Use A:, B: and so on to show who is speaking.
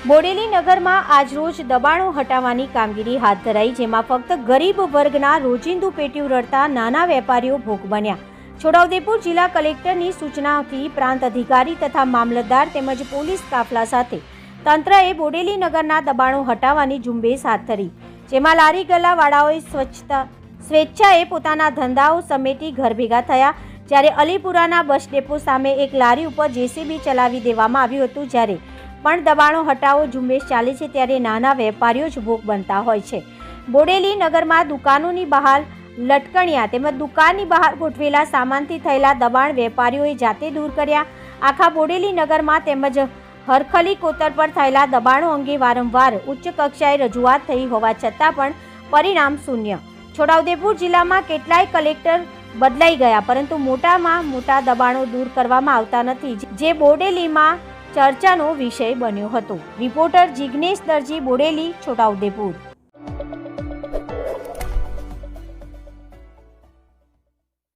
A: બોડેલી નગરમાં આજરોજ દબાણો હટાવવાની કામગીરી હાથ ધરાઈ, જેમાં ફક્ત ગરીબ વર્ગના રોજિંદુ પેટીયું રડતા નાના વેપારીઓ ભોગ બન્યા. છોટાઉદેપુર જિલ્લા કલેક્ટરની સૂચનાથી પ્રાંત અધિકારી તથા મામલતદાર તેમજ પોલીસ કાફલા સાથે તંત્રએ બોડેલી નગરના દબાણો હટાવવાની ઝુંબેશ હાથ ધરી, જેમાં લારી ગલ્લાવાળાઓએ સ્વચ્છતા, સ્વેચ્છાએ પોતાના ધંધાઓ સમેટી ઘર ભેગા થયા. જ્યારે અલીપુરાના બસ ડેપો સામે એક લારી ઉપર જેસીબી ચલાવી દેવામાં આવ્યું હતું, જ્યારે પણ દબાણો હટાવો ઝુંબેશ ચાલે છે ત્યારે નાના વેપારીઓ જ ભોગ બનતા હોય છે. બોડેલી નગરમાં દુકાનોની બહાર લટકણિયા તેમજ દુકાનની બહાર ગોઠવેલા સામાનથી થયેલા દબાણ વેપારીઓએ જાતે દૂર કર્યા. આખા બોડેલી નગરમાં તેમજ હરખલી કોતર પર થયેલા દબાણો અંગે વારંવાર ઉચ્ચ કક્ષાએ રજૂઆત થઈ હોવા છતાં પણ પરિણામ શૂન્ય. છોટાઉદેપુર જિલ્લામાં કેટલાય કલેક્ટર બદલાઈ ગયા, પરંતુ મોટામાં મોટા દબાણો દૂર કરવામાં આવતા નથી. જે બોડેલીમાં ચર્ચાનો વિષય બન્યો હતો. રિપોર્ટર જિગ્નેશ દરજી બોડેલી છોટાઉદેપુર.